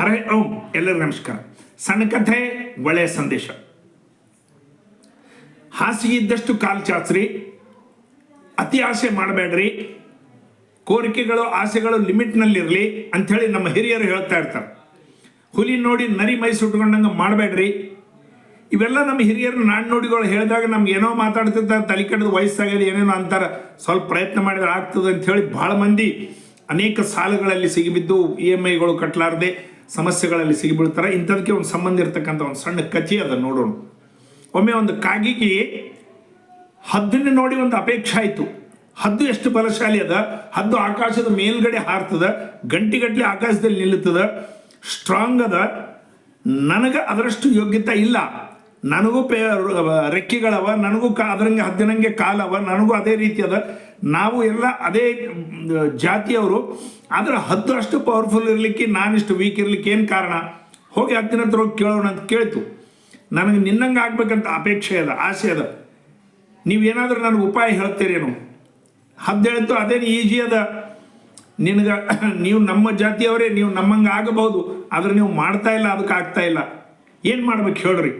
ಹರೇ ಓಂ, ಎಲ್ಲರಿಗೂ ನಮಸ್ಕಾರ. ಸಣ್ಣ ಕಥೆ, ಒಳ್ಳೆಯ ಸಂದೇಶ. ಹಾಸಿಗೆ ಇದ್ದಷ್ಟು ಕಾಲು ಚಾಚ್ರಿ, ಅತಿ ಆಸೆ ಮಾಡಬೇಡ್ರಿ. ಕೋರಿಕೆಗಳು, ಆಸೆಗಳು ಲಿಮಿಟ್ನಲ್ಲಿರಲಿ ಅಂಥೇಳಿ ನಮ್ಮ ಹಿರಿಯರು ಹೇಳ್ತಾ ಇರ್ತಾರೆ. ಹುಲಿ ನೋಡಿ ನರಿ ಮೈ ಸುಟ್ಕೊಂಡಂಗೆ ಮಾಡಬೇಡ್ರಿ. ಇವೆಲ್ಲ ನಮ್ಮ ಹಿರಿಯರು ನಾಣ್ಣುಡಿಗಳು ಹೇಳಿದಾಗ ನಮ್ಗೆ ಏನೋ ಮಾತಾಡ್ತಿರ್ತಾರೆ, ತಲೆ ಕಡ್ದು ವಯಸ್ಸಾಗಿದೆ ಏನೇನೋ ಅಂತಾರೆ. ಸ್ವಲ್ಪ ಪ್ರಯತ್ನ ಮಾಡಿದ್ರೆ ಆಗ್ತದೆ ಅಂತ ಹೇಳಿ ಭಾಳ ಮಂದಿ ಅನೇಕ ಸಾಲಗಳಲ್ಲಿ ಸಿಗಿಬಿದ್ದು ಇ ಎಂ ಐಗಳು ಕಟ್ಟಲಾರದೆ ಸಮಸ್ಯೆಗಳಲ್ಲಿ ಸಿಗಿಬೀಳ್ತಾರೆ ಇಂಥದಕ್ಕೆ ಒಂದು ಸಂಬಂಧ ಇರತಕ್ಕಂಥ ಒಂದು ಸಣ್ಣ ಕಚಿ ಅದ ನೋಡೋಣ. ಒಮ್ಮೆ ಒಂದು ಕಾಗಿಗೆ ಹದ್ದನ್ನು ನೋಡಿ ಒಂದು ಅಪೇಕ್ಷೆ ಆಯಿತು. ಹದ್ದು ಎಷ್ಟು ಬಲಶಾಲಿ ಅದ? ಹದ್ದು ಆಕಾಶದ ಮೇಲ್ಗಡೆ ಹಾರ್ತದ. ಗಂಟಿಗಟ್ಟಲೆ ಆಕಾಶದಲ್ಲಿ ನಿಲ್ಲುತ್ತದ. ಸ್ಟ್ರಾಂಗ್ ಅದ. ನನಗೆ ಅದರಷ್ಟು ಯೋಗ್ಯತೆ ಇಲ್ಲ. ನನಗೂ ಪೇ ರೆಕ್ಕೆಗಳವ, ನನಗೂ ಕಾ ಅದರಂಗೆ ಹದ್ದಿನಂಗೆ ಕಾಲವ, ನನಗೂ ಅದೇ ರೀತಿ ಅದ. ನಾವು ಎಲ್ಲ ಅದೇ ಜಾತಿಯವರು, ಆದರೆ ಹದ್ದು ಅಷ್ಟು ಪವರ್ಫುಲ್ ಇರಲಿಕ್ಕೆ, ನಾನಿಷ್ಟು ವೀಕ್ ಇರಲಿಕ್ಕೆ ಏನು ಕಾರಣ? ಹೋಗಿ ಹತ್ತಿನ ಹತ್ರ ಹೋಗಿ ಕೇಳೋಣ ಅಂತ ಕೇಳ್ತು. ನನಗೆ ನಿನ್ನಂಗೆ ಆಗ್ಬೇಕಂತ ಅಪೇಕ್ಷೆ ಅದ, ಆಸೆ ಅದ. ನೀವೇನಾದ್ರೂ ನನಗೆ ಉಪಾಯ ಹೇಳ್ತೀರೇನು? ಹದ್ದು ಹೇಳ್ತು ಅದೇನು ಈಜಿ ಅದ. ನಿನಗೆ, ನೀವು ನಮ್ಮ ಜಾತಿಯವರೇ, ನೀವು ನಮ್ಮಂಗೆ ಆಗಬಹುದು, ಆದ್ರೆ ನೀವು ಮಾಡ್ತಾ ಇಲ್ಲ, ಅದಕ್ಕೆ ಆಗ್ತಾ ಇಲ್ಲ. ಏನು ಮಾಡ್ಬೇಕು ಹೇಳ್ರಿ?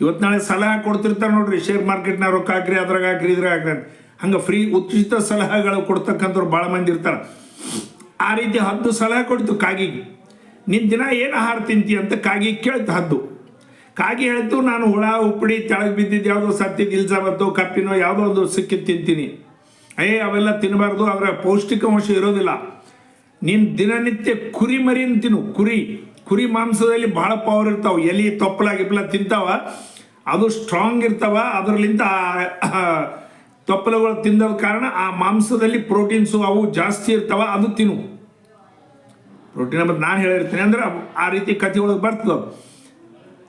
ಇವತ್ತು ನಾಳೆ ಸಲಹೆ ಕೊಡ್ತಿರ್ತಾರೆ ನೋಡ್ರಿ ಶೇರ್ ಮಾರ್ಕೆಟ್ನ ರೊಕ್ಕ ಹಾಕ್ರಿ, ಅದ್ರಾಗ ಹಾಕ್ರಿ, ಇದ್ರಾಗ ಹಾಕ್ರಿ ಹಂಗೆ ಫ್ರೀ ಉಚಿತ ಸಲಹೆಗಳು ಕೊಡ್ತಕ್ಕಂಥವ್ರು ಭಾಳ ಮಂದಿ ಇರ್ತಾರೆ. ಆ ರೀತಿ ಹದ್ದು ಸಲಹೆ ಕೊಡ್ತು ಕಾಗಿಗೆ ನಿನ್ನ ದಿನ ಏನು ಆಹಾರ ತಿಂತಿ ಅಂತ ಕಾಗಿ ಕೇಳ್ತು ಹದ್ದು. ಕಾಗಿ ಹೇಳ್ತು, ನಾನು ಹುಳ, ಉಪ್ಪಡಿ, ತೆಳಗೆ ಬಿದ್ದಿದ್ದು ಯಾವುದೋ ಸತ್ತಿದ್ದು ಇಲ್ಸಾಬತ್ತು ಕಪ್ಪಿನೋ ಯಾವುದೋ ಒಂದು ಸಿಕ್ಕಿ ತಿಂತೀನಿ. ಅಯ್ಯ ಅವೆಲ್ಲ ತಿನ್ನಬಾರ್ದು ಅದರ ಪೌಷ್ಟಿಕಾಂಶ ಇರೋದಿಲ್ಲ. ನಿನ್ನ ದಿನನಿತ್ಯ ಕುರಿ ಮರಿನ ತಿನ್ನು, ಕುರಿ ಕುರಿ ಮಾಂಸದಲ್ಲಿ ಬಹಳ ಪವರ್ ಇರ್ತಾವ. ಎಲಿ ತೊಪ್ಪಲ ಗಿಪ್ಪಲ ತಿಂತಾವ. ಅದು ಸ್ಟ್ರಾಂಗ್ ಇರ್ತಾವ. ಅದರಲ್ಲಿಂದ ತೊಪ್ಪಲಗಳು ತಿಂದದ ಕಾರಣ ಆ ಮಾಂಸದಲ್ಲಿ ಪ್ರೋಟೀನ್ಸು ಅವು ಜಾಸ್ತಿ ಇರ್ತಾವ, ಅದು ತಿನ್ನು. ಪ್ರೋಟೀನ್ ಮತ್ತು ನಾನು ಹೇಳಿರ್ತೇನೆ ಅಂದ್ರೆ ಆ ರೀತಿ ಕಥೆ ಒಳಗೆ ಬರ್ತದ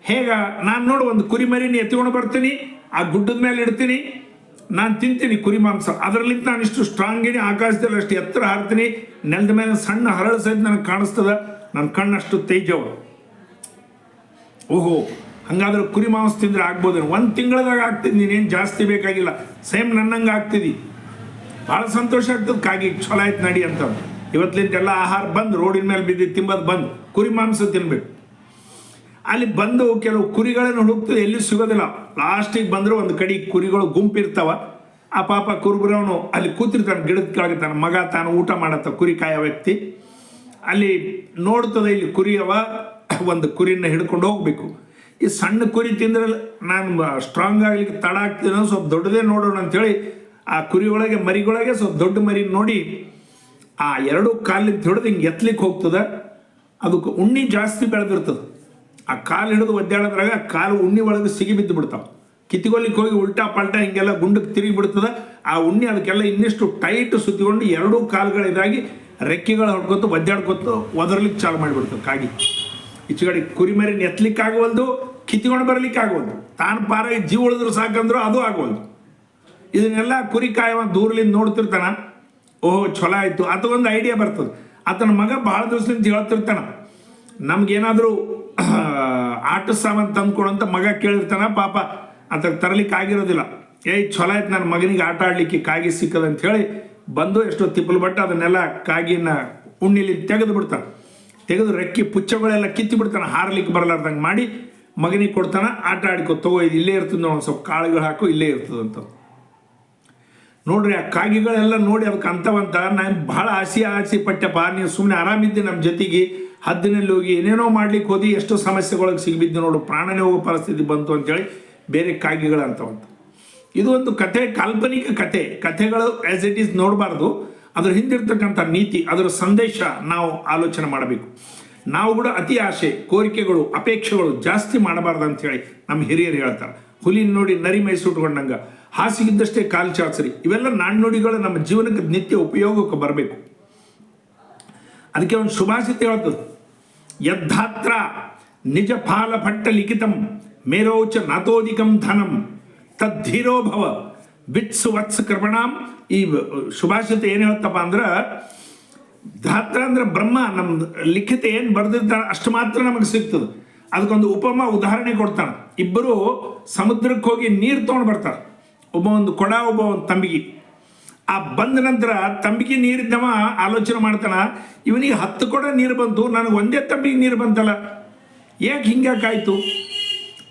ಹೇಗ, ನಾನು ನೋಡು, ಒಂದು ಕುರಿಮರಿನ ಎತ್ಕೊಂಡು ಬರ್ತೀನಿ, ಆ ಗುಡ್ಡದ ಮೇಲೆ ಇಡ್ತೀನಿ, ನಾನು ತಿಂತೀನಿ ಕುರಿ ಮಾಂಸ. ಅದರಲ್ಲಿಂದ ನಾನು ಇಷ್ಟು ಸ್ಟ್ರಾಂಗ್ ಇನಿ ಆಕಾಶದಲ್ಲಿ ಅಷ್ಟು ಎತ್ತರ ಹಾರ್ತೀನಿ, ನೆಲದ ಮೇಲೆ ಸಣ್ಣ ಹರಳು ಸಹಿತ ನನಗೆ ಕಾಣಿಸ್ತದ, ನನ್ನ ಕಣ್ಣಷ್ಟು ತೇಜವ. ಓಹೋ. ಹಂಗಾದ್ರೆ ಕುರಿ ಮಾಂಸ ತಿಂದ್ರೆ ಆಗ್ಬೋದೇನು? ಒಂದು ತಿಂಗಳದಾಗ ಆಗ್ತಿದ್, ನೀನೇನು ಜಾಸ್ತಿ ಬೇಕಾಗಿಲ್ಲ. ಸೇಮ್ ನನ್ನಂಗೆ ಆಗ್ತಿದಿ. ಭಾಳ ಸಂತೋಷ ಆಗ್ತದೆ. ಕಾಗಿ ಚಲೋ ಆಯ್ತು ನಡಿ ಅಂತ ಇವತ್ತಿಂದ ಎಲ್ಲ ಆಹಾರ ಬಂದು, ರೋಡಿನ ಮೇಲೆ ಬಿದ್ದು ತಿಂಬದು ಬಂದು, ಕುರಿ ಮಾಂಸ ತಿನ್ಬೇಕು. ಅಲ್ಲಿ ಬಂದು ಕೆಲವು ಕುರಿಗಳನ್ನು ಹುಡುಕ್ತದೆ ಎಲ್ಲಿ ಸಿಗೋದಿಲ್ಲ. ಲಾಸ್ಟಿಗೆ ಬಂದ್ರೆ ಒಂದು ಕಡೆ ಕುರಿಗಳು ಗುಂಪಿರ್ತಾವ. ಆ ಪಾಪ ಕುರುಬರವನು ಅಲ್ಲಿ ಕೂತಿರ್ತಾನೆ ಗಿಡದ ಕೆಳಗೆ ತನ್ನ ಮಗ ತಾನು ಊಟ ಮಾಡತ್ತ ಕುರಿ ಕಾಯೋ ವ್ಯಕ್ತಿ. ಅಲ್ಲಿ ನೋಡ್ತದೆ ಇಲ್ಲಿ ಕುರಿಯವ, ಒಂದು ಕುರಿನ ಹಿಡ್ಕೊಂಡು ಹೋಗ್ಬೇಕು. ಈ ಸಣ್ಣ ಕುರಿ ತಿಂದ್ರೆ ನಾನು ಸ್ಟ್ರಾಂಗ್ ಆಗ್ಲಿಕ್ಕೆ ತಡ ಆಗ್ತೀನೋ ಸ್ವಲ್ಪ ದೊಡ್ಡದೇ ನೋಡೋಣ ಅಂತೇಳಿ ಆ ಕುರಿ ಒಳಗೆ ಮರಿಗೊಳಗೆ ಸ್ವಲ್ಪ ದೊಡ್ಡ ಮರಿ ನೋಡಿ ಆ ಎರಡು ಕಾಲಿಂದ ಹಿಡಿದು ಹಿಂಗೆ ಎತ್ತಲಿಕ್ಕೆ ಹೋಗ್ತದೆ. ಅದಕ್ಕೆ ಉಣ್ಣಿ ಜಾಸ್ತಿ ಬೆಳೆದಿರ್ತದೆ. ಆ ಕಾಲು ಹಿಡಿದು ಒದ್ದಾಡೋದ್ರಾಗ ಕಾಲು ಉಣ್ಣಿ ಒಳಗೆ ಸಿಗಿ ಬಿದ್ದು ಬಿಡ್ತಾವ. ಹೋಗಿ ಉಲ್ಟಾ ಪಲ್ಟಾ ಹಿಂಗೆಲ್ಲ ಗುಂಡಕ್ಕೆ ತಿರುಗಿ ಬಿಡ್ತದೆ. ಆ ಉಣ್ಣಿ ಅದಕ್ಕೆಲ್ಲ ಇನ್ನಿಷ್ಟು ಟೈಟ್ ಸುತ್ತಿಕೊಂಡು ಎರಡೂ ಕಾಲುಗಳು ಇದಾಗಿ ರೆಕ್ಕೆಗಳು ಹೊಡ್ಕೊತು, ಒದ್ದಾಡ್ಕೊತು ಒದರ್ಲಿಕ್ಕೆ ಚಾಲು ಮಾಡಿಬಿಡ್ತದೆ ಕಾಗಿ. ಈಚೆಗಡೆ ಕುರಿಮರಿನ ಮರಿನ ಆಗವಲ್ದು ಕಿತ್ಕೊಂಡು ಬರ್ಲಿಕ್ಕೆ ಆಗೋದು. ತಾನು ಪಾರ ಜೀವ ಉಳಿದ್ರು ಸಾಕಂದ್ರು ಅದು ಆಗೋದು. ಇದನ್ನೆಲ್ಲ ಕುರಿ ಕಾಯುವ ದೂರಲಿಂದ ನೋಡ್ತಿರ್ತಾನ. ಓಹ್ ಚಲೋ ಆಯ್ತು. ಅದು ಒಂದು ಐಡಿಯಾ ಬರ್ತದೆ. ಆತನ ಮಗ ಭಾಳ ದಿವಸದಿಂದ ಹೇಳ್ತಿರ್ತಾನ. ನಮ್ಗೇನಾದರೂ ಆಟ ಸಾಮಾನು ತಂದ್ಕೊಡು ಅಂತ ಮಗ ಕೇಳಿರ್ತಾನ, ಪಾಪ ಅಂತ ತರಲಿಕ್ಕೆ ಆಗಿರೋದಿಲ್ಲ. ಏಯ್ ಚಲೋ ಆಯ್ತು. ನನ್ನ ಮಗನಿಗೆ ಆಟ ಆಡ್ಲಿಕ್ಕೆ ಕಾಗಿ ಸಿಕ್ಕದ ಅಂತ ಹೇಳಿ ಬಂದು ಎಷ್ಟೋ ತಿಪ್ಪಲು ಬಟ್ಟು ಅದನ್ನೆಲ್ಲ ಕಾಗಿನ ಉಣ್ಣಿಲಿ ತೆಗೆದು ಬಿಡ್ತಾನೆ. ತೆಗೆದು ರೆಕ್ಕಿ, ಪುಚ್ಚಗಳೆಲ್ಲ ಕಿತ್ತಿ ಬಿಡ್ತಾನೆ. ಹಾರ್ಲಿಕ್ಕೆ ಬರಲಾರ್ದಂಗೆ ಮಾಡಿ ಮಗನಿಗೆ ಕೊಡ್ತಾನೆ, ಆಟ ಆಡ್ಕೊ, ತಗೋ, ಇದು ಇಲ್ಲೇ ಇರ್ತದೆ ಒಂದು ಸ್ವಲ್ಪ ಕಾಳುಗಳು ಹಾಕು, ಇಲ್ಲೇ ಇರ್ತದಂತ ನೋಡ್ರಿ, ಆ ಕಾಗಿಗಳೆಲ್ಲ ನೋಡಿ ಅದಕ್ಕೆ ಅಂತವಂತ, ನಾನು ಬಹಳ ಆಸೆ ಆಸೆ ಪಟ್ಟೆಪ್ಪ ನೀವು ಸುಮ್ಮನೆ ಆರಾಮಿದ್ದೆ ನಮ್ಮ ಜೊತೆಗೆ, ಹದ್ದಿನಲ್ಲಿ ಹೋಗಿ ಏನೇನೋ ಮಾಡ್ಲಿಕ್ಕೆ ಹೋದಿ, ಎಷ್ಟೋ ಸಮಸ್ಯೆಗಳಿಗೆ ಸಿಗಬಿದ್ದು ನೋಡು, ಪ್ರಾಣನೇ ಹೋಗೋ ಪರಿಸ್ಥಿತಿ ಬಂತು ಅಂತೇಳಿ ಬೇರೆ ಕಾಗಿಗಳು ಅಂತವಂತ. ಇದು ಒಂದು ಕತೆ ಕಾಲ್ಪನಿಕ ಕತೆ ಕಥೆಗಳು ಆಸ್ ಇಟ್ ಈಸ್ ನೋಡಬಾರ್ದು, ಅದ್ರ ಹಿಂದಿರ್ತಕ್ಕಂಥ ನೀತಿ, ಅದರ ಸಂದೇಶ ನಾವು ಆಲೋಚನೆ ಮಾಡಬೇಕು. ನಾವು ಕೂಡ ಅತಿ ಆಸೆ, ಕೋರಿಕೆಗಳು, ಅಪೇಕ್ಷೆಗಳು ಜಾಸ್ತಿ ಮಾಡಬಾರ್ದು ಅಂತ ಹೇಳಿ ನಮ್ಮ ಹಿರಿಯರು ಹೇಳ್ತಾರೆ. ಹುಲಿನ ನೋಡಿ ನರಿ ಮೈ ಸುಟ್ಕೊಂಡಂಗ ಹಾಸಿಗಿದ್ದಷ್ಟೇ ಕಾಲು ಚಾಚರಿ ಇವೆಲ್ಲ ನಾಣ್ಣುಡಿಗಳು ನಮ್ಮ ಜೀವನಕ್ಕೆ ನಿತ್ಯ ಉಪಯೋಗಕ್ಕೆ ಬರಬೇಕು. ಅದಕ್ಕೆ ಒಂದು ಸುಭಾಷಿತ ಹೇಳ್ತದೆ ಯದ್ಧಾತ್ರ ನಿಜ ಫಾಲ ಪಟ್ಟ ಲಿಖಿತಂ, ಮೇರೋಚ ನಾತೋದಿಕಂ ಧನಂ, ತದ್ಧೀರೋ ಭವ, ವತ್ಸ ಕೃಪಣಾಂ ಈ ಸುಭಾಷಿತ ಏನು ಹೇಳ್ತಪ್ಪ ಅಂದ್ರೆ ಧಾತ್ರ ಅಂದ್ರೆ ಬ್ರಹ್ಮ ನಮ್ಮ ಲಿಖಿತ ಏನು ಬರೆದಿರ್ತಾನೆ ಅಷ್ಟು ಮಾತ್ರ ನಮಗೆ ಸಿಗ್ತದೆ. ಅದಕ್ಕೊಂದು ಉಪಮ ಉದಾಹರಣೆ ಕೊಡ್ತಾನೆ ಇಬ್ಬರು ಸಮುದ್ರಕ್ಕೆ ಹೋಗಿ ನೀರು ತೊಗೊಂಡು ಬರ್ತಾರೆ. ಒಬ್ಬ ಒಂದು ಕೊಡ, ಒಬ್ಬ ಒಂದು ತಂಬಿಗೆ. ಆ ಬಂದ ನಂತರ ತಂಬಿಗೆ ನೀರಿದ್ದವ ಆಲೋಚನೆ ಮಾಡ್ತಾನ, ಇವನಿಗೆ ಹತ್ತು ಕೊಡ ನೀರು ಬಂತು, ನನಗೆ ಒಂದೇ ತಂಬಿಗೆ ನೀರು ಬಂತಲ್ಲ. ಯಾಕೆ ಹಿಂಗ್ಯಾಕಾಯ್ತು?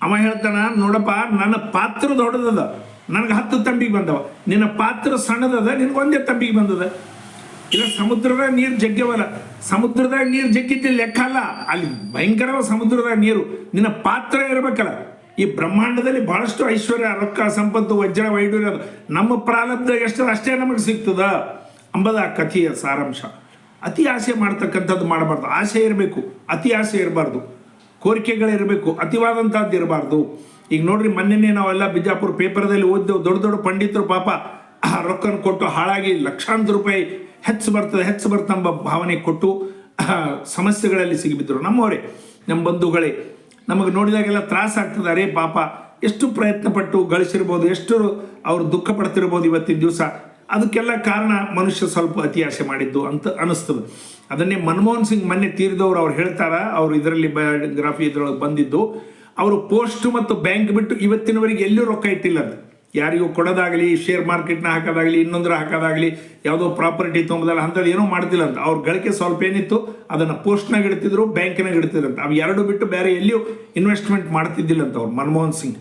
ಅವ ಹೇಳ್ತಾನ, ನೋಡಪ್ಪ, ನನ್ನ ಪಾತ್ರ ದೊಡ್ಡದದ. ನನಗೆ ಹತ್ತು ತಂಬಿಗೆ ಬಂದವ. ನಿನ್ನ ಪಾತ್ರ ಸಣ್ಣದದ, ನಿನಗೆ ಒಂದೇ ತಂಬಿಗೆ ಬಂದದ. ಇಲ್ಲ ಸಮುದ್ರದಾಗ ನೀರು ಜಗ್ಗವಲ್ಲ. ಸಮುದ್ರದಾಗ ನೀರು ಜಗ್ಗಿದ್ದ ಲೆಕ್ಕ ಅಲ್ಲ. ಅಲ್ಲಿ ಭಯಂಕರವ ಸಮುದ್ರದಾಗ ನೀರು. ನಿನ್ನ ಪಾತ್ರ ಇರಬೇಕಲ್ಲ. ಈ ಬ್ರಹ್ಮಾಂಡದಲ್ಲಿ ಬಹಳಷ್ಟು ಐಶ್ವರ್ಯ, ರೊಕ್ಕ, ಸಂಪತ್ತು, ವಜ್ರ ವೈಡೂರ್ಯ ನಮ್ಮ ಪ್ರಾರಬ್ಧ ಎಷ್ಟು ಅಷ್ಟೇ ನಮಗೆ ಸಿಗ್ತದ. ಅಂಬದ ಕಥೆಯ ಸಾರಾಂಶ. ಅತಿ ಆಸೆ ಮಾಡ್ತಕ್ಕಂಥದ್ದು ಮಾಡಬಾರ್ದು. ಆಸೆ ಇರಬೇಕು. ಅತಿ ಆಸೆ ಇರಬಾರ್ದು. ಕೋರಿಕೆಗಳಿರಬೇಕು. ಅತಿವಾದಂಥದ್ದು ಇರಬಾರ್ದು ಈಗ ನೋಡ್ರಿ ಮೊನ್ನೆನೇ ನಾವೆಲ್ಲ ಬಿಜಾಪುರ ಪೇಪರ್ದಲ್ಲಿ ಓದಿದೆವು. ದೊಡ್ಡ ದೊಡ್ಡ ಪಂಡಿತರು ಪಾಪ ರೊಕ್ಕನ ಕೊಟ್ಟು ಹಾಳಾಗಿ ಲಕ್ಷಾಂತರ ರೂಪಾಯಿ ಹೆಚ್ಚು ಬರ್ತದೆ, ಹೆಚ್ಚು ಬರ್ತಂಬ ಭಾವನೆ ಕೊಟ್ಟು ಸಮಸ್ಯೆಗಳಲ್ಲಿ ಸಿಗಿಬಿದ್ರು. ನಮ್ಮವರೇ, ನಮ್ಮ ಬಂಧುಗಳೇ, ನಮಗೆ ನೋಡಿದಾಗೆಲ್ಲ ತ್ರಾಸ ಆಗ್ತದೆ. ಅರೇ ಪಾಪ, ಎಷ್ಟು ಪ್ರಯತ್ನ ಪಟ್ಟು ಗಳಿಸಿರ್ಬೋದು, ಎಷ್ಟು ಅವರು ದುಃಖ ಪಡ್ತಿರ್ಬೋದು ಇವತ್ತಿನ ದಿವಸ. ಅದಕ್ಕೆಲ್ಲ ಕಾರಣ ಮನುಷ್ಯ ಸ್ವಲ್ಪ ಅತಿ ಆಸೆ ಮಾಡಿದ್ದು ಅಂತ ಅನಿಸ್ತದೆ ಅದನ್ನೇ ಮನಮೋಹನ್ ಸಿಂಗ್ ಮೊನ್ನೆ ತೀರಿದವರು ಅವ್ರು ಹೇಳ್ತಾರ, ಅವರು ಇದರಲ್ಲಿ ಬಯೋಗ್ರಾಫಿ ಇದರೊಳಗೆ ಬಂದಿದ್ದು, ಅವರು ಪೋಸ್ಟ್ ಮತ್ತು ಬ್ಯಾಂಕ್ ಬಿಟ್ಟು ಇವತ್ತಿನವರೆಗೆ ಎಲ್ಲೂ ರೊಕ್ಕ ಇಟ್ಟಿಲ್ಲ ಅಂತ ಯಾರಿಗೂ ಕೊಡೋದಾಗಲಿ ಶೇರ್ ಮಾರ್ಕೆಟ್ನ ಹಾಕೋದಾಗಲಿ, ಇನ್ನೊಂದ್ರ ಹಾಕೋದಾಗಲಿ, ಯಾವುದೋ ಪ್ರಾಪರ್ಟಿ ತೊಗೊಂಬದಲ್ಲ ಅಂಥದ್ದು ಏನೂ ಮಾಡ್ತಿಲ್ಲ ಅಂತ. ಅವ್ರ ಗಳಿಕೆ ಸ್ವಲ್ಪ ಏನಿತ್ತು, ಅದನ್ನು ಪೋಸ್ಟ್ನಾಗ ಇಡ್ತಿದ್ರು ಬ್ಯಾಂಕಿನಾಗ ಇಡ್ತಿದ್ರು ಅಂತ. ಅವು ಎರಡು ಬಿಟ್ಟು ಬೇರೆ ಎಲ್ಲಿಯೂ ಇನ್ವೆಸ್ಟ್ಮೆಂಟ್ ಮಾಡ್ತಿದ್ದಿಲ್ಲ ಅಂತ ಅವ್ರು, ಮನಮೋಹನ್ ಸಿಂಗ್.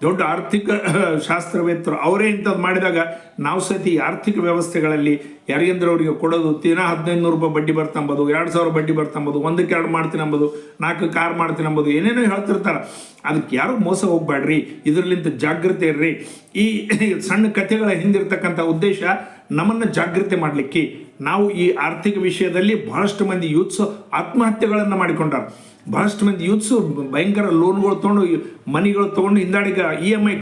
ದೊಡ್ಡ ಆರ್ಥಿಕ ಶಾಸ್ತ್ರವೇತ್ತರು ಅವರೇ ಇಂಥದ್ದು ಮಾಡಿದಾಗ ನಾವು ಸತಿ ಆರ್ಥಿಕ ವ್ಯವಸ್ಥೆಗಳಲ್ಲಿ ಯಾರಿಗೆಂದ್ರೆ ಅವರಿಗೆ ಕೊಡೋದು ದಿನ ಹದಿನೈದು ನೂರು ರೂಪಾಯಿ ಬಡ್ಡಿ ಬರ್ತಂಬೋದು, ಎರಡು ಸಾವಿರ ಬಡ್ಡಿ ಬರ್ತಂಬೋದು, ಒಂದಕ್ಕೆ ಎರಡು ಮಾಡ್ತೀನಿ ಅಂಬೋದು ನಾಲ್ಕು ಕಾರ್ ಮಾಡ್ತೀನಿ ಅಂಬೋದು ಏನೇನೋ ಹೇಳ್ತಿರ್ತಾರೆ. ಅದಕ್ಕೆ ಯಾರು ಮೋಸ ಹೋಗ್ಬೇಡ್ರಿ ಇದರಲ್ಲಿಂದ ಜಾಗೃತಿ ಇರ್ರಿ. ಈ ಸಣ್ಣ ಕಥೆಗಳ ಹಿಂದಿರ್ತಕ್ಕಂಥ ಉದ್ದೇಶ ನಮ್ಮನ್ನು ಜಾಗೃತಿ ಮಾಡಲಿಕ್ಕೆ ನಾವು ಈ ಆರ್ಥಿಕ ವಿಷಯದಲ್ಲಿ ಬಹಳಷ್ಟು ಮಂದಿ ಯೂತ್ಸ್ ಆತ್ಮಹತ್ಯೆಗಳನ್ನು ಮಾಡಿಕೊಂಡಾರ. ಬಹಳಷ್ಟು ಮಂದಿ ಯೂತ್ಸು ಭಯಂಕರ ಲೋನ್ಗಳು ತೊಗೊಂಡು ಮನಿಗಳು ತೊಗೊಂಡು ಹಿಂದಾಡಿಗ ಇ ಎಂ ಐ